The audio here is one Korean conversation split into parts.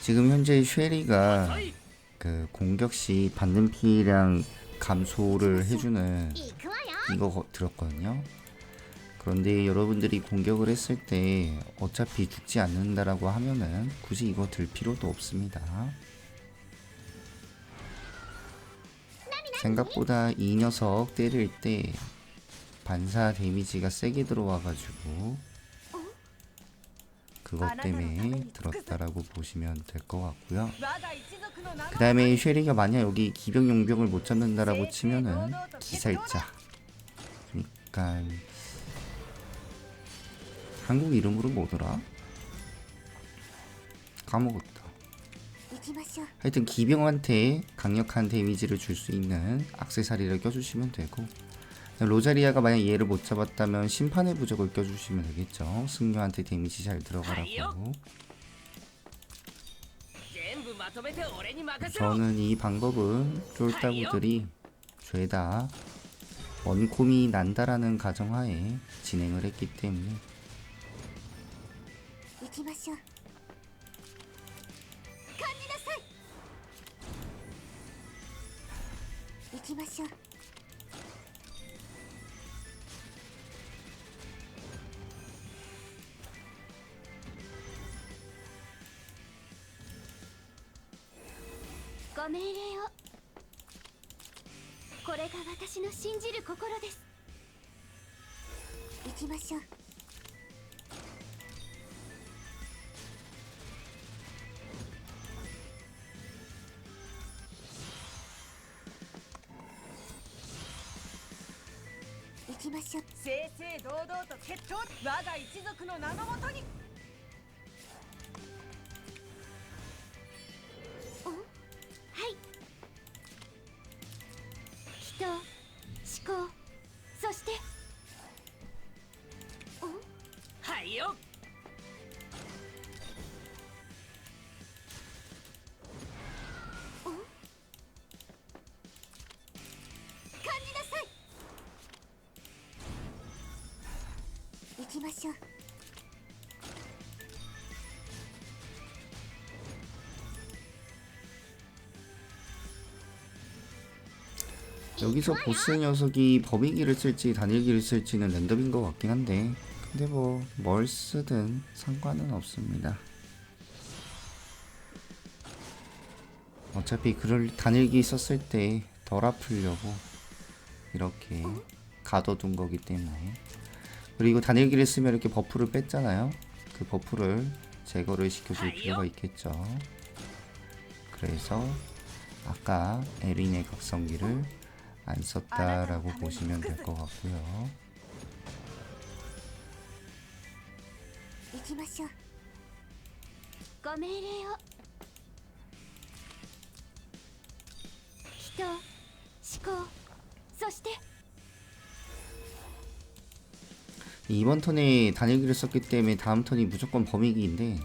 지금 현재 쉐리가 그 공격 시 받는 피해량 감소를 해주는 이거 들었거든요. 그런데 여러분들이 공격을 했을 때 어차피 죽지 않는다라고 하면은 굳이 이거 들 필요도 없습니다. 생각보다 이 녀석 때릴 때 반사 데미지가 세게 들어와가지고 그것 때문에 들었다라고 보시면 될 것 같고요. 그 다음에 쉐리가 만약 여기 기병 용병을 못 잡는다라고 치면은 기살자. 그러니까 한국 이름으로 뭐더라? 까먹었다. 하여튼 기병한테 강력한 데미지를 줄 수 있는 악세사리를 껴주시면 되고 로자리아가 만약 얘를 못 잡았다면 심판의 부적을 껴주시면 되겠죠. 승려한테 데미지 잘 들어가라고. 저는 이 방법은 쫄따구들이 죄다 원콤이 난다라는 가정하에 진행을 했기 때문에. ご命令を。これが私の信じる心です。行きましょう。行きましょう。正々堂々と決闘。我が一族の名のもとに。 말이요. 여기서 보스 녀석이 범위기를 쓸지 단일기를 쓸지는 랜덤인 것 같긴 한데. 근데 뭐 뭘 쓰든 상관은 없습니다. 어차피 그럴 단일기 썼을 때 덜 아프려고 이렇게 가둬둔 거기 때문에. 그리고 단일기를 쓰면 이렇게 버프를 뺐잖아요. 그 버프를 제거를 시켜줄 필요가 있겠죠. 그래서 아까 에린의 각성기를 안 썼다라고 보시면 될 것 같고요. 行きましょうご命令を人思考そして 이번 턴에 단일기를 썼기 때문에 다음 턴이 무조건 범위기인데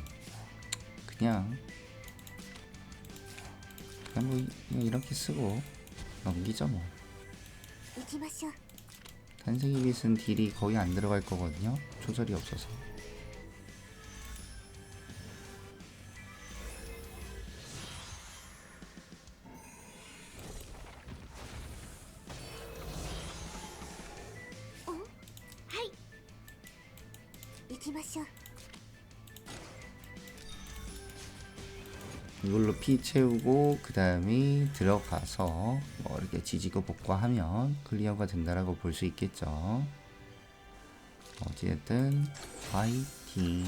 그냥 그냥 뭐 그냥 이렇게 쓰고 넘기죠 뭐. 行きましょう 탄생이 빛은 딜이 거의 안 들어갈 거거든요. 조절이 없어서. ましょう 이걸로 피 채우고 그 다음에 들어가서 뭐 이렇게 지지고 복구하면 클리어가 된다라고 볼 수 있겠죠. 어쨌든 파이팅.